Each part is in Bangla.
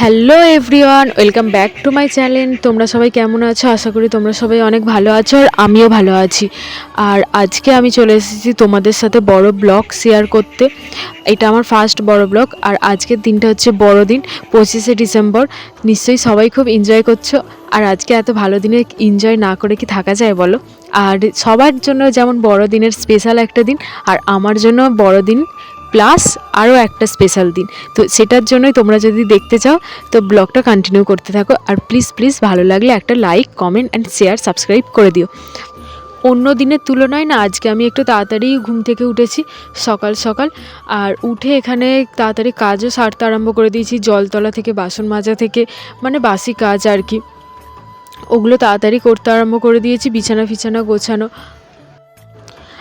Hello everyone, welcome back to my channel. তোমরা সবাই কেমন আছো? আশা করি তোমরা সবাই অনেক ভালো আছো আর আমিও ভালো আছি। আর আজকে আমি চলে এসেছি তোমাদের সাথে বড় ব্লগ শেয়ার করতে। এটা আমার ফার্স্ট বড় ব্লগ আর আজকের দিনটা হচ্ছে বড়দিন পঁচিশে ডিসেম্বর। নিশ্চয়ই সবাই খুব এনজয় করছ। আর আজকে এত ভালো দিনে এনজয় না করে কি থাকা যায় বলো? আর সবার জন্য যেমন বড়দিনের স্পেশাল একটা দিন, আর আমার জন্য বড়দিন প্লাস আরও একটা স্পেশাল দিন। তো সেটার জন্যই তোমরা যদি দেখতে চাও, তো ব্লগটা কন্টিনিউ করতে থাকো। আর প্লিজ প্লিজ ভালো লাগলে একটা like comment and share subscribe করে দিও। অন্য দিনের তুলনায় না, আজকে আমি একটু তাড়াতাড়ি ঘুম থেকে উঠেছি, সকাল সকাল। আর উঠে এখানে তাড়াতাড়ি কাজও সারতে আরম্ভ করে দিয়েছি, জলতলা থেকে, বাসন মাজা থেকে মানে বাসি কাজ আর কি। ওগুলো তাড়াতাড়ি করতে আরম্ভ করে দিয়েছি, বিছানা ফিছানা গোছানো।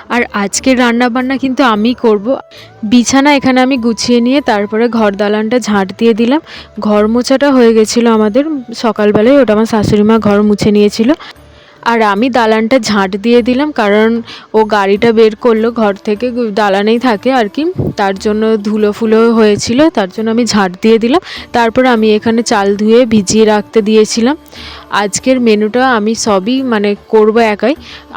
আর আজকের রান্না বান্না কিন্তু আমি করব। বিছানা এখানে আমি গুছিয়ে নিয়ে তারপরে ঘর দালানটা ঝাঁট দিয়ে দিলাম। ঘর মোছাটা হয়ে গেছিল আমাদের। সকালবেলায় ওটা আমার শাশুড়ি মা ঘর মুছে নিয়েছিল। আর আমি দালানটা ঝাঁট দিয়ে দিলাম, কারণ ও গাড়িটা বের করল ঘর থেকে, দালানেই থাকে আর কি। তার জন্য ধুলো ফুলো হয়েছিল, তার জন্য আমি ঝাঁট দিয়ে দিলাম। তারপর আমি এখানে চাল ধুয়ে ভিজিয়ে রাখতে দিয়েছিলাম। আজকের মেনুটা আমি সবই মানে করব একাই,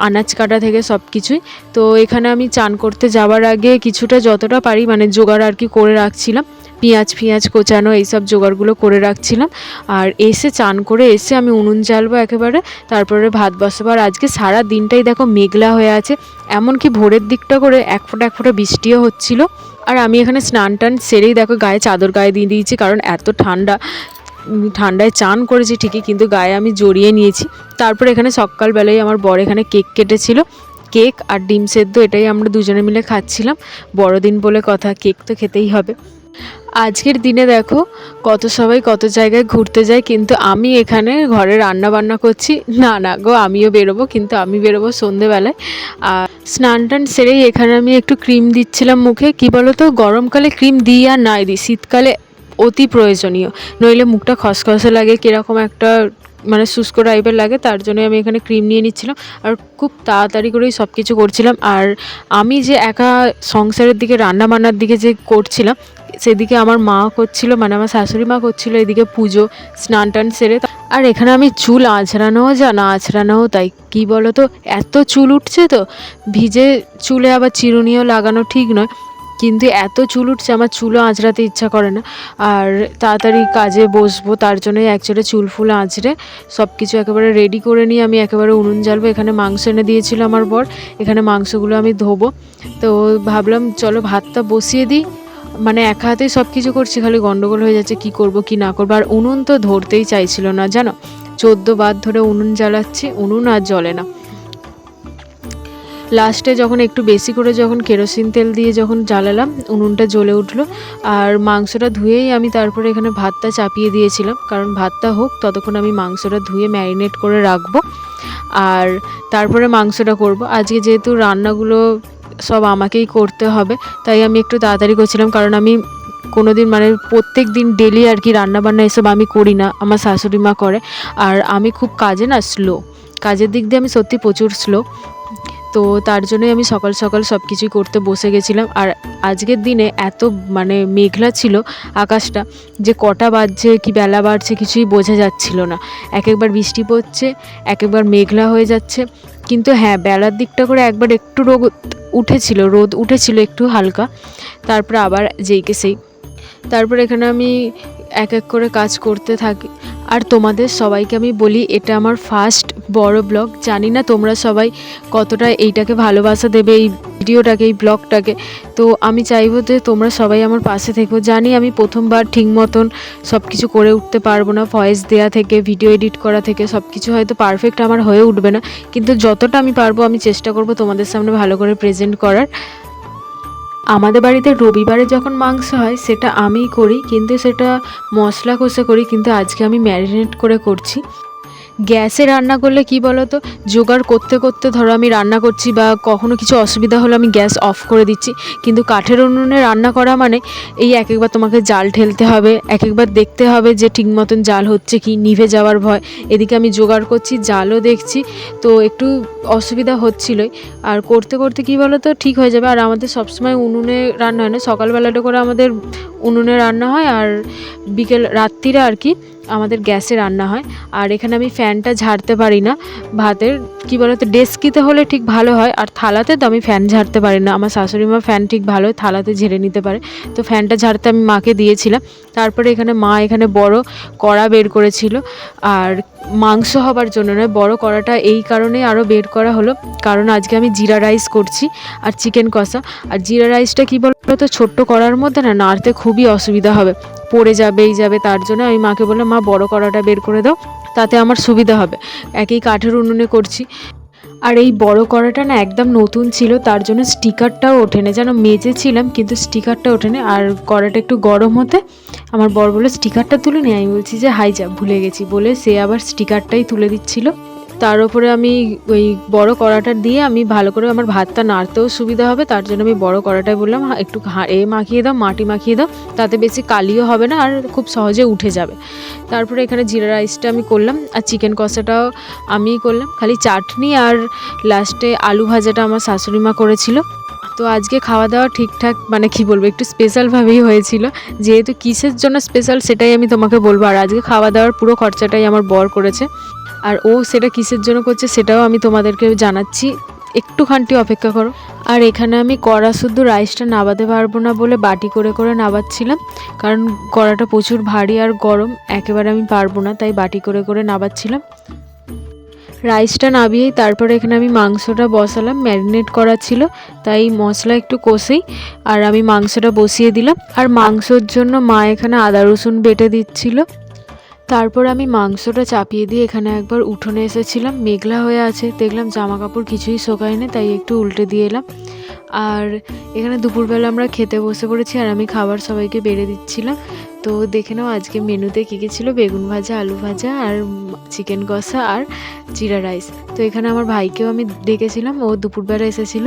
আনাজ কাটা থেকে সব কিছুই। তো এখানে আমি চান করতে যাওয়ার আগে কিছুটা যতটা পারি মানে জোগাড় আর কি করে রাখছিলাম। পেঁয়াজ ফিয়াজ কোচানো এইসব জোগাড়গুলো করে রাখছিলাম। আর এসে চান করে এসে আমি উনুন জ্বালবো একেবারে, তারপরে ভাত বসাবো। আর আজকে সারা দিনটাই দেখো মেঘলা হয়ে আছে, এমনকি ভোরের দিকটা করে এক ফোঁটা এক ফোঁটা বৃষ্টিও হচ্ছিল। আর আমি এখানে স্নান টান সেরেই দেখো গায়ে চাদর গায়ে দিয়ে দিয়েছি, কারণ এত ঠান্ডা ঠান্ডায় চান করেছি ঠিকই, কিন্তু গায়ে আমি জড়িয়ে নিয়েছি। তারপরে এখানে সকালবেলায় আমার বর এখানে কেক কেটেছিল। কেক আর ডিম সেদ্ধ এটাই আমরা দুজনে মিলে খাচ্ছিলাম। বড়দিন বলে কথা, কেক তো খেতেই হবে। আজকের দিনে দেখো, কত সবাই কত জায়গায় ঘুরতে যায়, কিন্তু আমি এখানে ঘরে রান্না বান্না করছি। না না গো, আমিও বেরোবো, কিন্তু আমি বেরোবো সন্ধেবেলায়। আর স্নান টান সেরেই এখানে আমি একটু ক্রিম দিচ্ছিলাম মুখে। কি বলো তো গরমকালে ক্রিম দিই আর নাই দিই, শীতকালে অতি প্রয়োজনীয়। নইলে মুখটা খসখসে লাগে, কীরকম একটা মানে শুষ্ক টাইপের লাগে, তার জন্য আমি এখানে ক্রিম নিয়ে নিচ্ছিলাম। আর খুব তাড়াতাড়ি করেই সব কিছু করছিলাম। আর আমি যে একা সংসারের দিকে রান্না বান্নার দিকে যে করছিলাম সেদিকে আমার মা করছিল মানে আমার শাশুড়ি মা করছিল এদিকে পুজো, স্নান টান সেরে। আর এখানে আমি চুল আঁচড়ানোও যা, না আঁচড়ানোও তাই। কী বলো তো এত চুল উঠছে তো, ভিজে চুলে আবার চিরুনিও লাগানো ঠিক নয়। কিন্তু এত চুল উঠছে, আমার চুলও আঁচড়াতে ইচ্ছা করে না। আর তাড়াতাড়ি কাজে বসবো, তার জন্যই একচুয়ালি চুল ফুল আঁচড়ে। সব কিছু একেবারে রেডি করে নিয়ে আমি একেবারে উনুন জ্বালবো। এখানে মাংস এনে দিয়েছিল আমার বর, এখানে মাংসগুলো আমি ধোবো। তো ভাবলাম, চলো ভাতটা বসিয়ে দিই। মানে এক হাতেই সব কিছু করছি, খালি গন্ডগোল হয়ে যাচ্ছে, কি করব, কি না করব। আর উনুন তো ধরতেই চাইছিল না, জানো? চোদ্দ বার ধরে উনুন জ্বালাচ্ছি, উনুন আর জ্বলে না। লাস্টে যখন একটু বেশি করে যখন কেরোসিন তেল দিয়ে যখন জ্বালালাম, উনুনটা জ্বলে উঠল। আর মাংসটা ধুয়েই আমি তারপরে এখানে ভাতটা চাপিয়ে দিয়েছিলাম। কারণ ভাতটা হোক, ততক্ষণ আমি মাংসটা ধুয়ে ম্যারিনেট করে রাখব। আর তারপরে মাংসটা করব। আজকে যেহেতু রান্নাগুলো সব আমাকেই করতে হবে। তাই আমি একটু তাড়াতাড়ি করছিলাম, কারণ আমি কোনো দিন মানে প্রত্যেক দিন ডেলি আর কি রান্নাবান্না এসব আমি করি না। আমার শাশুড়ি মা করে। আর আমি খুব কাজে না স্লো কাজের দিক দিয়ে আমি সত্যি প্রচুর স্লো তো তার জন্যই আমি সকাল সকাল সব কিছুই করতে বসে গেছিলাম। আর আজকের দিনে এত মানে মেঘলা ছিল আকাশটা যে কটা বাজছে, কি বেলা বাড়ছে কিছুই বোঝা যাচ্ছিল না। এক একবার বৃষ্টি পড়ছে, এক একবার মেঘলা হয়ে যাচ্ছে। কিন্তু হ্যাঁ বেলার দিকটা করে একবার একটু রোদ উঠেছিল রোদ উঠেছিল একটু হালকা। তারপর আবার যেইকে সেই। তারপর এখানে আমি এক এক করে কাজ করতে থাকি। আর তোমাদের সবাইকে আমি বলি, এটা আমার ফার্স্ট বড় ব্লগ জানি না তোমরা সবাই কতটা এইটাকে ভালোবাসা দেবে এই ভিডিওটাকে, এই ব্লগটাকে তো আমি চাইব যে তোমরা সবাই আমার পাশে থেকো। জানি আমি প্রথমবার ঠিক মতন সব কিছু করে উঠতে পারব না ভয়েস দেওয়া থেকে ভিডিও এডিট করা থেকে সব কিছু হয়তো পারফেক্ট আমার হয়ে উঠবে না। কিন্তু যতটা আমি পারব, আমি চেষ্টা করব তোমাদের সামনে ভালো করে প্রেজেন্ট করার। আমাদের বাড়িতে রবিবারে যখন মাংস হয়, সেটা আমিই করি, কিন্তু সেটা মশলা কষে করি, কিন্তু আজকে আমি ম্যারিনেট করে করছি। গ্যাসে রান্না করলে কি বলো তো জোগাড় করতে করতে ধরো আমি রান্না করছি বা কখনো কিছু অসুবিধা হলে আমি গ্যাস অফ করে দিচ্ছি। কিন্তু কাঠের উনুনে রান্না করা মানে এই এক একবার তোমাকে জাল ঠেলতে হবে, এক একবার দেখতে হবে যে ঠিক মতন জাল হচ্ছে কি, নিভে যাওয়ার ভয়। এদিকে আমি জোগাড় করছি, জালও দেখছি, তো একটু অসুবিধা হচ্ছিলোই। আর করতে করতে কি বলো তো ঠিক হয়ে যাবে। আর আমাদের সবসময় উনুনে রান্না হয় না। সকালবেলাটা করে আমাদের উনুনে রান্না হয় আর বিকেল রাত্রিরে আর কি আমাদের গ্যাসে রান্না হয়। আর এখানে আমি ফ্যানটা ঝাড়তে পারি না। ভাতের, কি বলতো, ডেস্কিতে হলে ঠিক ভালো হয়। আর থালাতে তো আমি ফ্যান ঝাড়তে পারি না। আমার শাশুড়ি মা ফ্যান ঠিক ভালো থালাতে ঝেড়ে নিতে পারে। তো ফ্যানটা ঝাড়তে আমি মাকে দিয়েছিলাম। তারপরে এখানে মা এখানে বড় কড়া বের করেছিল। আর মাংস হবার জন্য নয়, বড় কড়াটা এই কারণেই আরও বের করা হলো। কারণ আজকে আমি জিরা রাইস করছি আর চিকেন কষা। আর জিরা রাইসটা কী বলতো, ছোট্ট কড়ার মধ্যে না, নাড়তে খুবই অসুবিধা হবে। পড়ে যাবে, এই যাবে, তার জন্য আমি মাকে বললাম, মা, বড় কড়াটা বের করে দাও, তাতে আমার সুবিধা হবে। একই কাঠের উনুনে করছি। আর এই বড় কড়াটা না একদম নতুন ছিল, তার জন্য স্টিকারটাও ওঠেনি। যেন মেজেছিলাম কিন্তু স্টিকারটা ওঠেনি। আর কড়াটা একটু গরম হতে আমার বর বলে স্টিকারটা তুলে নি। আমি বলছি যে, হাই যা, ভুলে গেছি। বলে সে আবার স্টিকারটাই তুলে দিচ্ছিল। তার উপরে আমি ওই বড় কড়াটা দিয়ে আমি ভালো করে আমার ভাতটা নাড়তেও সুবিধা হবে, তার জন্য আমি বড় কড়াটায় বললাম একটু এ মাখিয়ে দাও, মাটি মাখিয়ে দাও, তাতে বেশি কালিও হবে না আর খুব সহজে উঠে যাবে। তারপরে এখানে জিরা রাইসটা আমি করলাম আর চিকেন কষাটাও আমিই করলাম, খালি চাটনি আর লাস্টে আলু ভাজাটা আমার শাশুড়ি মা করেছিল। তো আজকে খাওয়া দাওয়া ঠিকঠাক মানে কি বলব, একটু স্পেশালভাবেই হয়েছিল, যেহেতু কিসের জন্য স্পেশাল সেটাই আমি তোমাকে বলব, আর আজকে খাওয়া দাওয়ার পুরো খরচাটাই আমার বর করেছে। আর ও সেটা কিসের জন্য করছে সেটাও আমি তোমাদেরকে জানাচ্ছি। একটুখানটি অপেক্ষা করো। আর এখানে আমি কড়া শুদ্ধ রাইসটা নাবাতে পারব না বলে বাটি করে করে নাবাচ্ছিলাম। কারণ কড়াটা প্রচুর ভারী আর গরম, একেবারে আমি পারব না তাই বাটি করে করে নাবাচ্ছিলাম। রাইসটা নাবিয়েই তারপরে এখানে আমি মাংসটা বসালাম, ম্যারিনেট করা ছিল, তাই মশলা একটু কষেই আর আমি মাংসটা বসিয়ে দিলাম। আর মাংসর জন্য মা এখানে আদা রসুন বেটে দিচ্ছিল। তারপর আমি মাংসটা চাপিয়ে দিয়ে এখানে একবার উঠোনে এসেছিলাম। মেঘলা হয়ে আছে, দেখলাম জামা কাপড় কিছুই শোকায়নি, তাই একটু উল্টে দিয়ে এলাম। আর এখানে দুপুরবেলা আমরা খেতে বসে পড়েছি আর আমি খাবার সবাইকে বেড়ে দিচ্ছিলাম। তো দেখে নাও আজকে মেনুতে কী কী ছিল। বেগুন ভাজা, আলু ভাজা আর চিকেন কষা আর জিরা রাইস। তো এখানে আমার ভাইকেও আমি ডেকেছিলাম, ও দুপুরবেলা এসেছিল।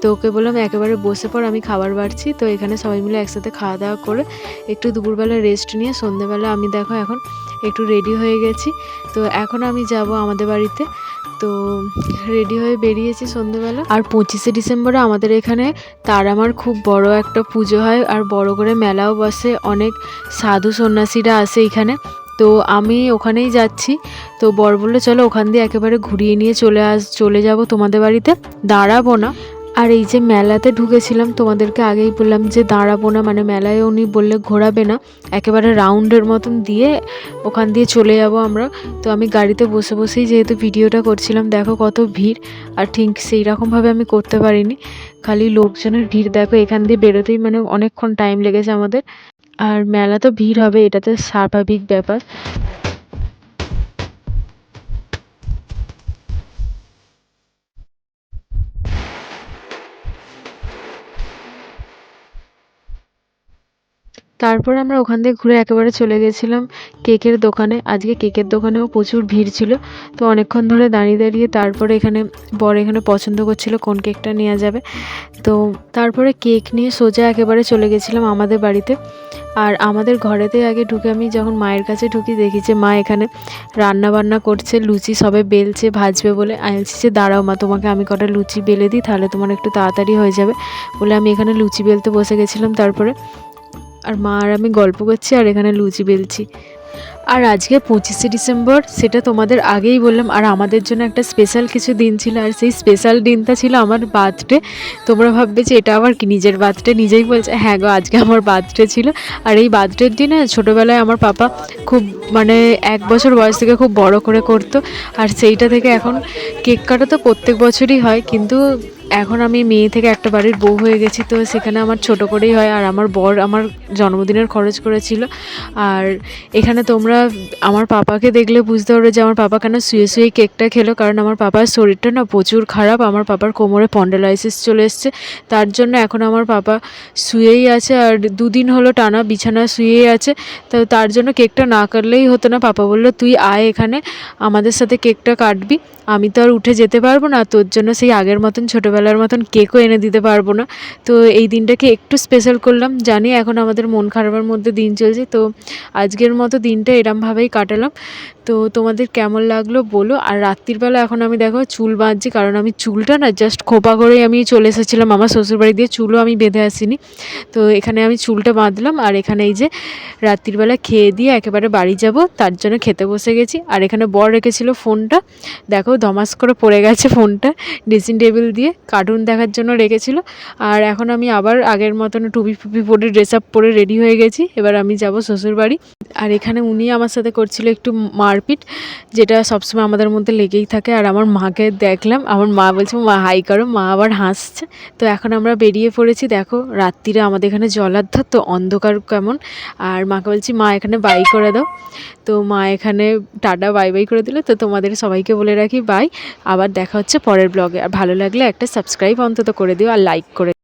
তো ওকে বললাম একেবারে বসে পর আমি খাবার বাড়ছি। তো এখানে সবাই মিলে একসাথে খাওয়া দাওয়া করে একটু দুপুরবেলা রেস্ট নিয়ে সন্ধেবেলা আমি দেখো এখন একটু রেডি হয়ে গেছি। তো এখন আমি যাব আমাদের বাড়িতে। তো রেডি হয়ে বেরিয়েছি সন্ধেবেলা। আর পঁচিশে ডিসেম্বরে আমাদের এখানে তার আমার খুব বড় একটা পুজো হয় আর বড় করে মেলাও বসে। অনেক সাধু সন্ন্যাসীরা আসে এখানে। তো আমি ওখানেই যাচ্ছি। তো বর বলল, চলো ওখান দিয়ে একেবারে ঘুরিয়ে নিয়ে চলে আস, চলে যাব তোমাদের বাড়িতে। দাঁড়াবো না। আর এই যে মেলাতে ঢুকেছিলাম, তোমাদেরকে আগেই বললাম যে দাঁড়াবো না মানে মেলায় উনি বললে ঘোরাবে না, একেবারে রাউন্ডের মতন দিয়ে ওখান দিয়ে চলে যাব আমরা। তো আমি গাড়িতে বসে বসেই যেহেতু ভিডিওটা করছিলাম, দেখো কত ভিড়, আর ঠিক সেই রকমভাবে আমি করতে পারিনি। খালি লোকজনের ভিড়, দেখো এখান দিয়ে বেরোতেই মানে অনেকক্ষণ টাইম লেগেছে আমাদের। আর মেলা তো ভিড় হবে এটা তো স্বাভাবিক ব্যাপার। তারপর আমরা ওখান থেকে ঘুরে একেবারে চলে গেছিলাম কেকের দোকানে। আজকে কেকের দোকানেও প্রচুর ভিড় ছিল। তো অনেকক্ষণ ধরে দাঁড়িয়ে দাঁড়িয়ে তারপরে এখানে বর এখানে পছন্দ করছিল কোন কেকটা নেওয়া যাবে। তো তারপরে কেক নিয়ে সোজা একেবারে চলে গেছিলাম আমাদের বাড়িতে। আর আমাদের ঘরেতে আগে ঢুকে আমি যখন মায়ের কাছে ঢুকি দেখি যে মা এখানে রান্না বান্না করছে, লুচি সবে বেলছে, ভাজবে বলে। আমি বলছি যে দাঁড়াও মা, তোমাকে আমি কটা লুচি বেলে দিই, তাহলে তোমার একটু তাড়াতাড়ি হয়ে যাবে বলে আমি এখানে লুচি বেলতে বসে গেছিলাম তারপরে। আর মা আর আমি গল্প করছি আর এখানে লুচি বেলছি। আর আজকে পঁচিশে ডিসেম্বর, সেটা তোমাদের আগেই বললাম, আর আমাদের জন্য একটা স্পেশাল কিছু দিন ছিল, আর সেই স্পেশাল দিনটা ছিল আমার বার্থডে তোমরা ভাববে যে এটা আমার কি নিজের বার্থডে নিজেই বলছে হ্যাঁ গো, আজকে আমার বার্থডে ছিল। আর এই বার্থডের দিনে ছোটোবেলায় আমার পাপা খুব মানে এক বছর বয়স থেকে খুব বড় করে করতো। আর সেইটা থেকে এখন কেক কাটা তো প্রত্যেক বছরই হয়, কিন্তু এখন আমি মেয়ে থেকে একটা বাড়ির বউ হয়ে গেছি, তো সেখানে আমার ছোট করেই হয় আর আমার বর আমার জন্মদিনের খরচ করেছিল। আর এখানে তোমরা আমার পাপাকে দেখলে বুঝতে পারবে যে আমার পাপা কেন শুয়ে শুয়ে কেকটা খেলো, কারণ আমার পাপার শরীরটা না প্রচুর খারাপ, আমার পাপার কোমরে পন্ডেলাইসিস চলে এসছে। তার জন্য এখন আমার পাপা শুয়েই আছে আর দুদিন হলো টানা বিছানা শুয়েই আছে, তো তার জন্য কেকটা না কাটলেই হতো না। পাপা বলল, তুই আয় এখানে, আমাদের সাথে কেকটা কাটবি। আমি তো আর উঠে যেতে পারব না। তোর জন্য সেই আগের মতন, ছোটোবেলার মতন কেকও এনে দিতে পারব না। তো এই দিনটাকে একটু স্পেশাল করলাম। জানি এখন আমাদের মন খারাপের মধ্যে দিন চলছে। তো আজকের মতো দিনটা এরমভাবেই কাটালাম। তো তোমাদের কেমন লাগল বলো? আর রাত্রিবেলা এখন আমি দেখো চুল বাঁধছি, কারণ আমি চুলটা না জাস্ট খোপা করেই আমি চলে এসেছিলাম। আমার শ্বশুরবাড়ি দিয়ে চুলও আমি বেঁধে আসিনি। তো এখানে আমি চুলটা বাঁধলাম, আর এখানে এই যে রাত্রিবেলা খেয়ে দিয়ে একেবারে বাড়ি যাব, তার জন্য খেতে বসে গেছি। আর এখানে বর রেখেছিল ফোনটা। দেখো ধমাস করে পড়ে গেছে ফোনটা, ড্রেসিং টেবিল দিয়ে কার্টুন দেখার জন্য রেখেছিল। আর এখন আমি আবার আগের মতন টুপি ফুপি পরে ড্রেস আপ পরে রেডি হয়ে গেছি। এবার আমি যাব শ্বশুরবাড়ি। আর এখানে উনি আমার সাথে করছিল একটু মারপিট, যেটা সবসময় আমাদের মধ্যে লেগেই থাকে। আর আমার মাকে দেখলাম, আমার মা বলছে, মা, হাই করো। মা আবার হাসছে। তো এখন আমরা বেরিয়ে পড়েছি, দেখো, রাত্রিরে আমাদের এখানে জলাধার, তো অন্ধকার কেমন। আর মাকে বলছি, মা, এখানে বাই করে দাও। তো মা এখানে টাটা বাই বাই করে দিল। তো তোমাদের সবাইকে বলে রাখি বাই আবার দেখা হচ্ছে পরের ব্লগে আর ভালো লাগলে একটা সাবস্ক্রাইব অন্তত করে দিও, আর লাইক করে